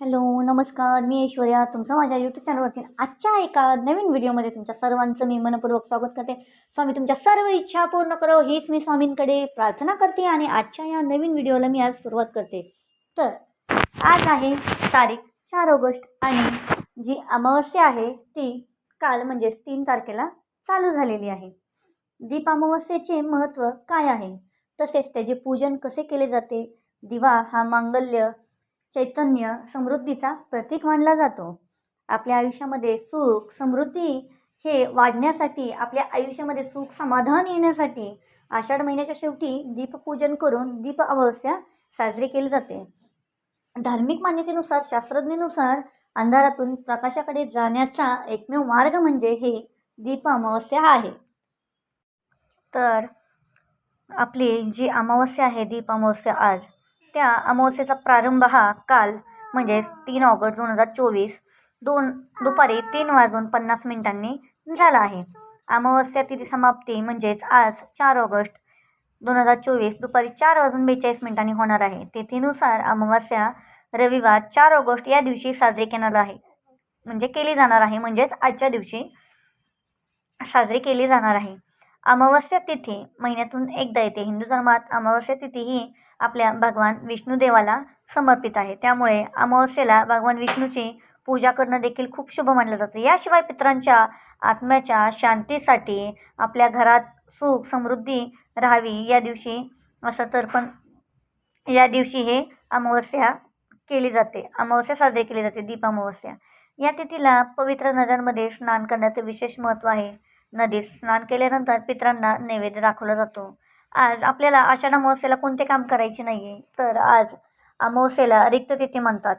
Hello नमस्कार. मी ऐश्वर्या. तुमचं माझ्या यूट्यूब चॅनलवरती आजच्या एका नवीन व्हिडिओमध्ये तुमच्या सर्वांचं मी मनपूर्वक स्वागत करते. स्वामी तुमच्या सर्व इच्छा पूर्ण करो. हीच मी स्वामींकडे प्रार्थना करते आणि आजच्या या नवीन व्हिडिओला मी आज सुरुवात करते. तर आज आहे तारीख चार ऑगस्ट आणि जी अमावस्या आहे ती काल म्हणजेच तीन तारखेला चालू झालेली आहे. दीप अमावस्येचे महत्त्व काय आहे? तसेच त्याचे पूजन कसे केले जाते? दिवा हा मांगल्य चैतन्य समृद्धीचा प्रतीक मानला जातो. आपल्या आयुष्यामध्ये सुख समृद्धी हे वाढण्यासाठी आपल्या आयुष्यामध्ये सुख समाधान येण्यासाठी आषाढ महिन्याच्या शेवटी दीपपूजन करून दीप अमावस्या साजरी केली जाते. धार्मिक मान्यतेनुसार शास्त्रज्ञेनुसार अंधारातून प्रकाशाकडे जाण्याचा एकमेव मार्ग म्हणजे हे दीप अमावस्या आहे. तर आपली जी अमावस्या आहे दीप अमावस्या आज त्या अमावस्येचा प्रारंभ हा काल म्हणजेच तीन ऑगस्ट दोन हजार चोवीस दोन दुपारी तीन वाजून पन्नास मिनिटांनी झाला आहे. अमावस्या तिथी समाप्ती म्हणजेच आज चार ऑगस्ट दोन हजार चोवीस दुपारी चार वाजून बेचाळीस मिनिटांनी होणार आहे. तिथीनुसार अमावस्या रविवार चार ऑगस्ट या दिवशी साजरी केणार आहे. म्हणजे केली जाणार आहे म्हणजेच आजच्या दिवशी साजरी केली जाणार आहे. अमावस्या तिथी महिन्यातून एकदा येते. हिंदू धर्मात अमावस्या तिथी ही आपल्या भगवान विष्णुदेवाला समर्पित आहे. त्यामुळे अमावस्येला भगवान विष्णूची पूजा करणं देखील खूप शुभ मानलं जातं. याशिवाय पितरांच्या आत्म्याच्या शांतीसाठी आपल्या घरात सुख समृद्धी राहावी या दिवशी असं तर पण या दिवशी हे अमावस्या केली जाते. अमावस्या साजरी केली जाते दीप अमावस्या. या तिथीला पवित्र नद्यांमध्ये स्नान करण्याचं विशेष महत्त्व आहे. नदीत स्नान केल्यानंतर पितरांना नैवेद्य दाखवला जातो. आज आपल्याला आषाढ अमावस्येला कोणते काम करायचे नाही आहे तर आज अमावस्येला रिक्त तिथी म्हणतात.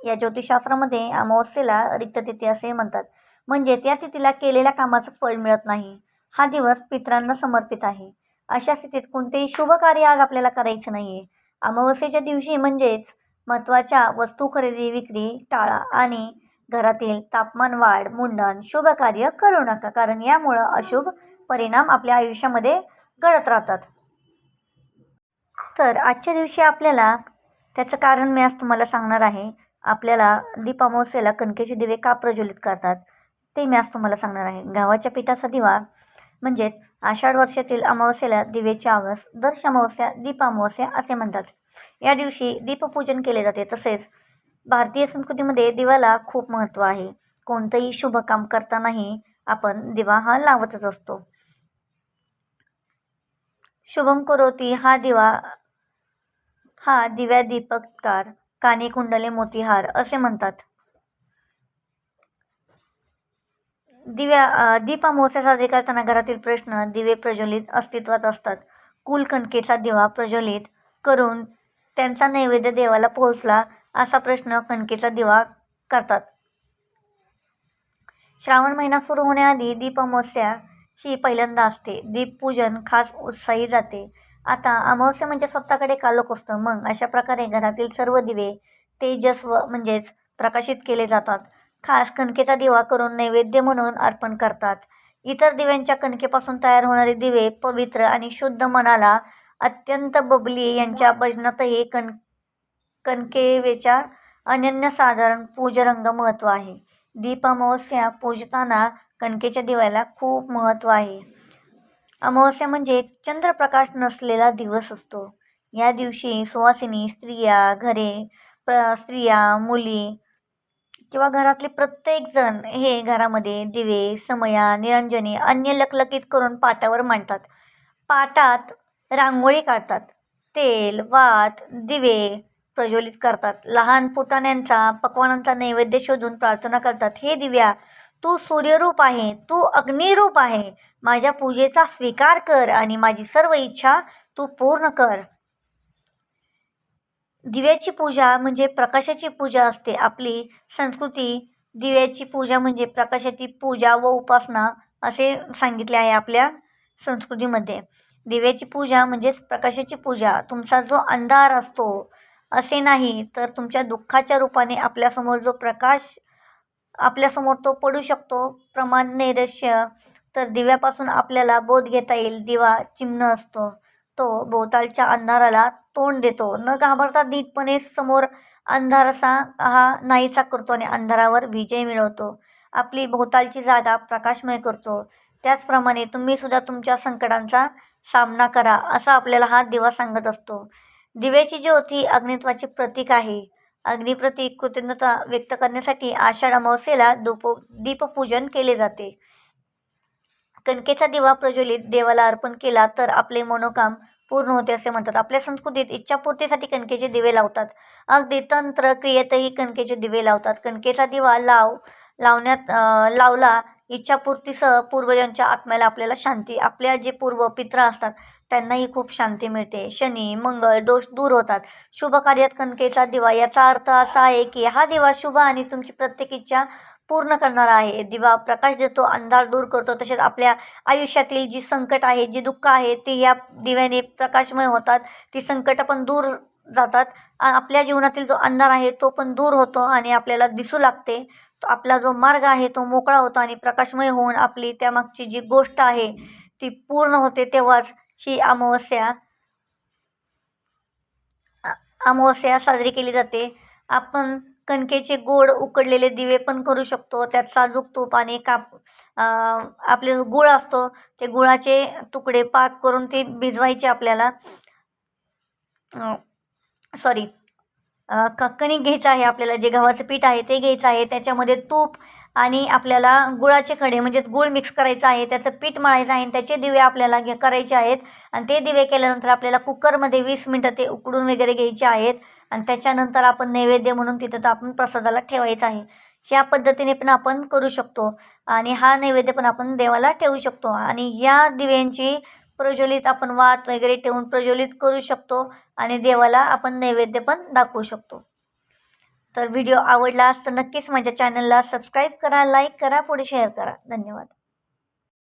या ज्योतिषशास्त्रामध्ये अमावस्येला रिक्त तिथी असे म्हणतात. म्हणजे त्या तिथीला केलेल्या कामाचं फळ मिळत नाही. हा दिवस पितरांना समर्पित आहे. अशा स्थितीत कोणतेही शुभ कार्य आज आपल्याला करायचं नाही आहे अमावस्येच्या दिवशी म्हणजेच महत्त्वाच्या वस्तू खरेदी विक्री टाळा आणि घरातील तापमान वाढ मुंडन शुभ कार्य करू नका. कारण यामुळं अशुभ परिणाम आपल्या आयुष्यामध्ये घडत राहतात. तर आजच्या दिवशी आपल्याला त्याचं कारण मी आज तुम्हाला सांगणार आहे. आपल्याला दीप कणकेचे दिवे का प्रज्वलित करतात ते मी आज तुम्हाला सांगणार आहे. गावाच्या पिठाचा दिवा म्हणजेच आषाढ वर्षातील अमावस्येला दिवेची आवस दर्श अमावस्या दीप अमावस्या असे म्हणतात. या दिवशी दीपपूजन केले जाते. तसेच भारतीय संस्कृतीमध्ये दिवाला खूप महत्त्व आहे. कोणतंही शुभ काम करतानाही आपण दिवा हा लावतच असतो. शुभम करोती हा दिवा हा दिव्या दीपककार काने कुंडले मोतीहार असे म्हणतात. दिव्या दीप अमावस्या साजरी करताना घरातील प्रश्न दिवे प्रज्वलित अस्तित्वात असतात. कुलकणकेचा दिवा प्रज्वलित करून त्यांचा नैवेद्य देवाला पोहोचला असा प्रश्न कणकेचा दिवा करतात. श्रावण महिना सुरू होण्याआधी दीप ही पहिल्यांदा असते. दीपपूजन खास उत्साही जाते. आता अमावस्या म्हणजे स्वतःकडे कालोख असतं मग अशा प्रकारे घरातील सर्व दिवे तेजस्व म्हणजेच प्रकाशित केले जातात. खास कणकेचा दिवा करून नैवेद्य म्हणून अर्पण करतात. इतर दिव्यांच्या कणकेपासून तयार होणारे दिवे पवित्र आणि शुद्ध मनाला अत्यंत बबली यांच्या भजनातही कण कणकेवेच्या अनन्यसाधारण पूजरंग महत्त्व आहे. दीप अमावस्या पूजताना कणकेच्या दिव्याला खूप महत्त्व आहे. अमावस्या म्हणजे चंद्रप्रकाश नसलेला दिवस असतो. या दिवशी सुवासिनी स्त्रिया घरे प्र स्त्रिया मुली किंवा घरातले प्रत्येकजण हे घरामध्ये दिवे समया निरंजने अन्य लकलकीत करून पाटावर मांडतात. पाटात रांगोळी काढतात. तेल वात दिवे प्रज्वलित करतात. लहान फुटाण्यांचा पक्वानांचा नैवेद्य शोधून प्रार्थना करतात. हे दिव्या तू सूर्यरूप आहे तू अग्निरूप आहे. माझ्या पूजेचा स्वीकार कर आणि माझी सर्व इच्छा तू पूर्ण कर. दिव्याची पूजा म्हणजे प्रकाशाची पूजा असते. आपली संस्कृती दिव्याची पूजा म्हणजे प्रकाशाची पूजा व उपासना असे सांगितले आहे आपल्या संस्कृतीमध्ये. दिव्याची पूजा म्हणजेच प्रकाशाची पूजा. तुमचा जो अंधार असतो असे नाही तर तुमच्या दुःखाच्या रूपाने आपल्यासमोर जो प्रकाश आपल्यासमोर तो पडू शकतो. प्रमाण नैरश्य तर दिव्यापासून आपल्याला बोध घेता येईल. दिवा चिन्ह असतो. तो भोवतालच्या अंधाराला तोंड देतो. न घाबरता नीटपणे समोर अंधार असा हा नाहीसा करतो आणि अंधारावर विजय मिळवतो. आपली भोवतालची जागा प्रकाशमय करतो. त्याचप्रमाणे तुम्ही सुद्धा तुमच्या संकटांचा सामना करा असा आपल्याला हा दिवा सांगत असतो. दिव्याची ज्योत ही अग्नित्वाचे प्रतीक आहे. अग्निप्रतीक कृतज्ञता व्यक्त करण्यासाठी आषाढ अमावस्येला दुप दीपपूजन केले जाते. कणकेचा दिवा प्रज्वलित देवाला अर्पण केला तर आपले मनोकाम पूर्ण होते असे म्हणतात. आपल्या संस्कृतीत इच्छापूर्तीसाठी कणकेचे दिवे लावतात. अगदी तंत्र क्रियेतही कणकेचे दिवे लावतात. कणकेचा दिवा लाव लावण्यात लावला इच्छापूर्तीसह पूर्वजांच्या आत्म्याला आपल्याला शांती आपल्या जे पूर्व पित्र असतात त्यांनाही खूप शांती मिळते. शनी मंगळ दोष दूर होतात. शुभ कार्यात कणकेचा दिवा याचा अर्थ असा आहे की हा दिवा शुभ आणि तुमची प्रत्येक इच्छा पूर्ण करणारा आहे. दिवा प्रकाश देतो अंधार दूर करतो. तसेच आपल्या आयुष्यातील जी संकट आहे जी दुःख आहे ती या दिव्याने प्रकाशमय होतात. ती संकट पण दूर जातात. आपल्या जीवनातील जो अंधार आहे तो पण दूर होतो आणि आपल्याला दिसू लागते. तो आपला जो मार्ग आहे तो मोकळा होतो आणि प्रकाशमय होऊन आपली त्यामागची जी गोष्ट आहे ती पूर्ण होते तेव्हाच ही अमावस्या अमावस्या साजरी केली जाते. आपण कणकेचे गोड उकडलेले दिवे पण करू शकतो. त्यात साजूक तूप आणि काप आपले गुळ असतो ते गुळाचे तुकडे पाक करून ते भिजवायचे आपल्याला. सॉरी क कणिक घ्यायचं आहे आपल्याला जे गव्हाचं पीठ आहे ते घ्यायचं आहे. त्याच्यामध्ये तूप आणि आपल्याला गुळाचे खडे म्हणजेच गुळ मिक्स करायचं आहे त्याचं पीठ मळायचं आहे आणि त्याचे दिवे आपल्याला घे करायचे आहेत. आणि ते दिवे केल्यानंतर आपल्याला कुकरमध्ये वीस मिनटं ते उकडून वगैरे घ्यायचे आहेत. आणि त्याच्यानंतर आपण नैवेद्य म्हणून तिथं तर आपण प्रसादाला ठेवायचं आहे. ह्या पद्धतीने पण आपण करू शकतो. आणि हा नैवेद्य पण आपण देवाला ठेवू शकतो. आणि या दिव्यांची प्रज्वलित आपण वात वगैरे ठेवून प्रज्वलित करू शकतो. आणि देवाला आपण नैवेद्य पण दाखवू शकतो. तर व्हिडिओ आवडला असतं नक्कीच माझ्या चॅनलला सबस्क्राईब करा लाईक करा पुढे शेअर करा. धन्यवाद.